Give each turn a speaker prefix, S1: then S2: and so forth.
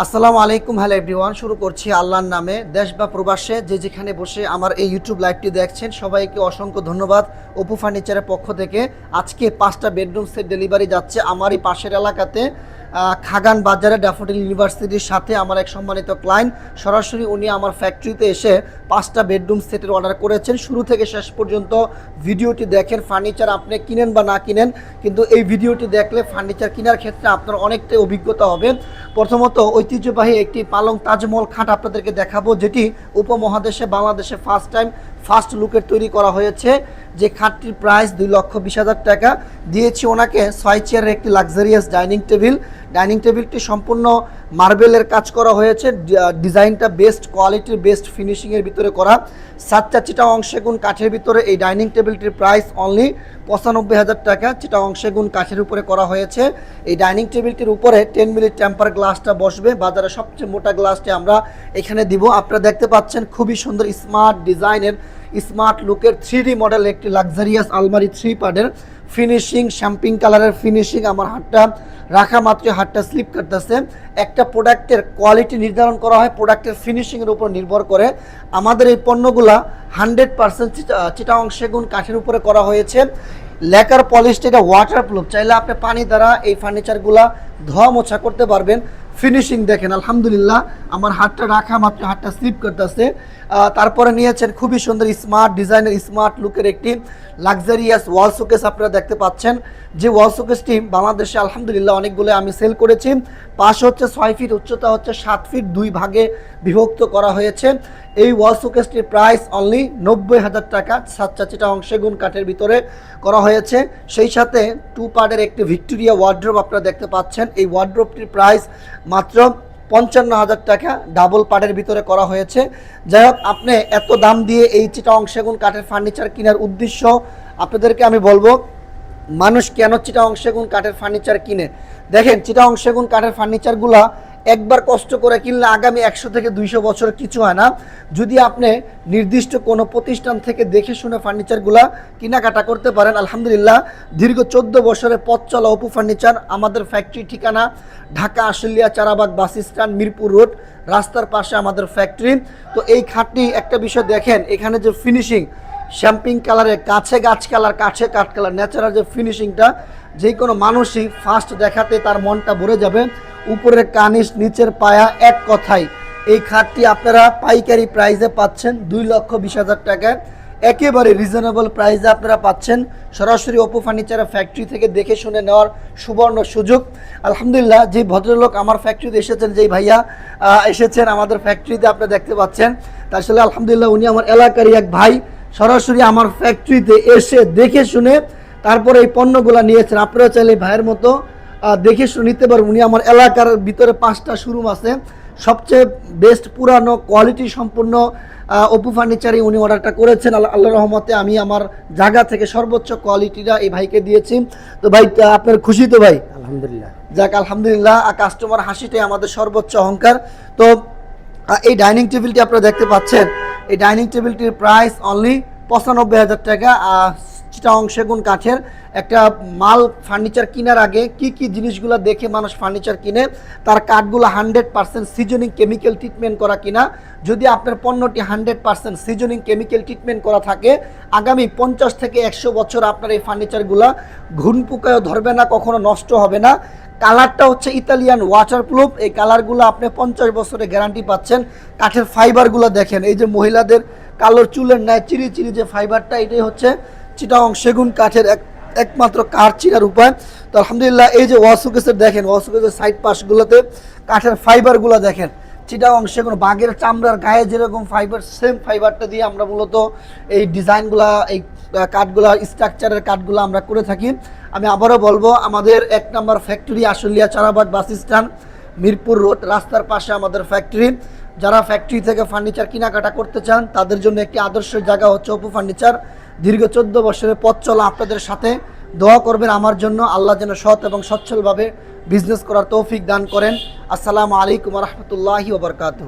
S1: আসসালামু আলাইকুম, hello everyone. শুরু করছি আল্লাহর নামে। দেশ বা প্রবাসে যে যেখানে বসে আমার এই ইউটিউব লাইভটি দেখছেন, সবাইকে অসংখ্য ধন্যবাদ অপু ফার্নিচারের পক্ষ থেকে। আজকে পাঁচটা বেডরুম সেট ডেলিভারি যাচ্ছে আমারই পাশের এলাকাতে। খাগান বাজারে ড্যাফোডিল ইউনিভার্সিটির সাথে আমার এক সম্মানিত ক্লায়েন্ট সরাসরি উনি আমার ফ্যাক্টরিতে এসে পাঁচটা বেডরুম সেটের অর্ডার করেছেন। শুরু থেকে শেষ পর্যন্ত ভিডিওটি দেখেন ফার্নিচার আপনি কিনেন বা না কিনেন। কিন্তু এই ভিডিওটি দেখলে ফার্নিচার কেনার ক্ষেত্রে আপনার অনেকটাই অভিজ্ঞতা হবে। প্রথমত, ঐতিহ্যবাহী একটি পালং তাজমহল খাট আপনাদেরকে দেখাবো, যেটি উপমহাদেশে, বাংলাদেশে ফার্স্ট টাইম ফার্স্ট লুকের তৈরি করা হয়েছে। যে খাটটির প্রাইস দুই লক্ষ বিশ হাজার টাকা, দিয়েছি ওনাকে ছয় চেয়ারের একটি লাক্সারিয়াস ডাইনিং টেবিল ডাইনিং টেবিলটি সম্পূর্ণ মার্বেলের কাজ করা হয়েছে ডিজাইনটা বেস্ট কোয়ালিটির বেস্ট ফিনিশিংয়ের ভিতরে করা। সাতটা চিটা অংশে গুণ কাঠের ভিতরে এই ডাইনিং টেবিলটির প্রাইস অনলি পঁচানব্বই হাজার টাকা। চিটা অংশে গুণ কাঠের উপরে করা হয়েছে। এই ডাইনিং টেবিলটির উপরে টেন মিনিট টেম্পার গ্লাসটা বসবে। বাজারে সবচেয়ে মোটা গ্লাসটি আমরা এখানে দিব। আপনারা দেখতে পাচ্ছেন খুবই সুন্দর স্মার্ট ডিজাইনের স্মার্ট লুকের থ্রি মডেল একটি লাক্সারিয়াস আলমারি থ্রি পার্টের ফিনিশিং শ্যাম্পিং কালারের ফিনিশিং আমার হাতটা রাখা মাত্র হাতটা স্লিপ করতেছে একটা প্রোডাক্টের কোয়ালিটি নির্ধারণ করা হয় প্রোডাক্টের ফিনিশিংয়ের উপর নির্ভর করে। আমাদের এই পণ্যগুলা হান্ড্রেড পার্সেন্ট চিটাং সেগুন কাঠের উপরে করা হয়েছে। লেকার পলিশটা এটা ওয়াটার প্রুফ চাইলে আপনি পানি দ্বারা এই ফার্নিচারগুলা ধোয়া মোছা করতে পারবেন। ফিনিশিং দেখেন, আলহামদুলিল্লাহ, আমার হাতটা রাখা মাত্র, হাতটা স্লিপ করতেছে। তারপরে নিয়েছেন খুবই সুন্দর স্মার্ট ডিজাইনের স্মার্ট লুকের একটি লাক্সারিয়াস ওয়াল শোকেস আপনারা দেখতে পাচ্ছেন। যে ওয়াল শোকেসটি বাংলাদেশে আলহামদুলিল্লাহ অনেকগুলো আমি সেল করেছি। পাশ হচ্ছে ছয় ফিট উচ্চতা হচ্ছে সাত ফিট দুই ভাগে বিভক্ত করা হয়েছে। এই ওয়াল শোকেসটির প্রাইস অনলি নব্বই হাজার টাকা। চিটা অংশে গুণ কাঠের ভিতরে করা হয়েছে। সেই সাথে টু পার্টের একটি ভিক্টোরিয়া ওয়ার্ড্রোব আপনারা দেখতে পাচ্ছেন। এই ওয়ার্ড্রোবটির প্রাইস মাত্র পঞ্চান্ন হাজার টাকা। ডাবল পার্টের ভিতরে করা হয়েছে। যাই হোক, আপনি এত দাম দিয়ে এই চিটা অংশেগুন কাঠের ফার্নিচার কেনার উদ্দেশ্য আপনাদেরকে আমি বলব, মানুষ কেন চিটা অংশেগুন কাঠের ফার্নিচার কিনে? দেখেন, চিটা অংশেগুন কাঠের ফার্নিচারগুলা একবার কষ্ট করে কিনলে আগামী একশো থেকে দুইশো বছর কিছু হয় না। যদি আপনি নির্দিষ্ট কোনো প্রতিষ্ঠান থেকে দেখে শুনে ফার্নিচারগুলা কেনাকাটা করতে পারেন, আলহামদুলিল্লাহ। দীর্ঘ চোদ্দ বছরের পথ চলা অপু ফার্নিচার আমাদের ফ্যাক্টরি ঠিকানা Dhaka Ashulia Charabag bus stand, Mirpur road, রাস্তার পাশে আমাদের ফ্যাক্টরি তো এই খাটটি একটা বিষয় দেখেন, এখানে যে ফিনিশিং শ্যাম্পিং কালারের কাছে গাছ কালার কাছে কাঠ কালার ন্যাচারাল যে ফিনিশিংটা যে কোনো মানুষই ফার্স্ট দেখাতে তার মনটা ভরে যাবে। উপরের কানিস নিচের পায়া এক কথাই। এই খাটটি আপনারা পাইকারি প্রাইজে পাচ্ছেন দুই লক্ষ বিশ হাজার টাকায় একেবারে রিজনেবল প্রাইসে আপনারা পাচ্ছেন। সরাসরি অপু ফার্নিচারের ফ্যাক্টরি থেকে দেখে শুনে নেওয়ার সুবর্ণ সুযোগ। আলহামদুলিল্লাহ, যে ভদ্রলোক আমার ফ্যাক্টরিতে এসেছেন, যেই ভাইয়া এসেছেন আমাদের ফ্যাক্টরিতে আপনারা দেখতে পাচ্ছেন। তার আলহামদুলিল্লাহ উনি আমার এলাকারই এক ভাই। সরাসরি আমার ফ্যাক্টরিতে এসে দেখে শুনে তারপরে এই পণ্যগুলো নিয়েছেন। আপনারা চাইলে ভাইয়ের মতো দেখে নিতে পারবেন উনি আমার এলাকার ভিতরে পাঁচটা শোরুম আছে। সবচেয়ে বেস্ট পুরানো কোয়ালিটি সম্পূর্ণ অপু ফার্নিচারে উনি অর্ডারটা করেছেন। আল্লাহ আল্লাহ রহমতে আমি আমার জায়গা থেকে সর্বোচ্চ কোয়ালিটিটা এই ভাইকে দিয়েছি। তো ভাই আপনার খুশি তো ভাই?
S2: আলহামদুলিল্লাহ।
S1: যাক আলহামদুলিল্লাহ কাস্টমার হাসিটাই আমাদের সর্বোচ্চ অহংকার। তো এই ডাইনিং টেবিলটি আপনারা দেখতে পাচ্ছেন। এই ডাইনিং টেবিলটির প্রাইস অনলি পঁচানব্বই হাজার টাকা চিটাং সেগুন কাঠের একটা মাল ফার্নিচার কেনার আগে কি কি জিনিসগুলো দেখে মানুষ ফার্নিচার কিনে, তার কাঠগুলো hundred percent seasoning chemical treatment করা কিনা। যদি আপনার পণ্যটি hundred percent seasoning chemical treatment করা থাকে, আগামী পঞ্চাশ থেকে একশো বছর আপনার এই ফার্নিচারগুলো ঘুন ধরবে না, কখনো নষ্ট হবে না। কালারটা হচ্ছে ইতালিয়ান ওয়াটারপ্রুফ এই কালারগুলো আপনি পঞ্চাশ বছরের গ্যারান্টি পাচ্ছেন। কাঠের ফাইবারগুলো দেখেন, এই যে মহিলাদের কালোর চুলের ন্যায় চিরি চিরি যে ফাইবারটা এটাই হচ্ছে চিটাং সেগুন কাঠের এক, একমাত্র কাঠ চিরার উপায়। তো আলহামদুলিল্লাহ, এই যে ওয়াসুকেসের দেখেন ওয়াসুকেসের সাইড পাশগুলোতে কাঠের ফাইবারগুলো দেখেন। চিটাং সেগুন, বাঘের চামড়ার গায়ে যেরকম ফাইবার সেম ফাইবারটা দিয়ে আমরা মূলত এই ডিজাইনগুলা, এই কাঠগুলা স্ট্রাকচারের কাঠগুলো আমরা করে থাকি। আমি আবারও বলব, আমাদের এক number factory Ashulia Charabag bus stand, Mirpur road, রাস্তার পাশে আমাদের ফ্যাক্টরি যারা ফ্যাক্টরি থেকে ফার্নিচার কেনাকাটা করতে চান, তাদের জন্য একটি আদর্শ জায়গা হচ্ছে অপু ফার্নিচার দীর্ঘ চোদ্দ বছরের পথ চলা আপনাদের সাথে দোয়া করবেন আমার জন্য। আল্লাহ যেন সৎ এবং সচ্ছলভাবে বিজনেস করার তৌফিক দান করেন। আসসালামু আলাইকুম রহমতুল্লাহি ওবরকাতু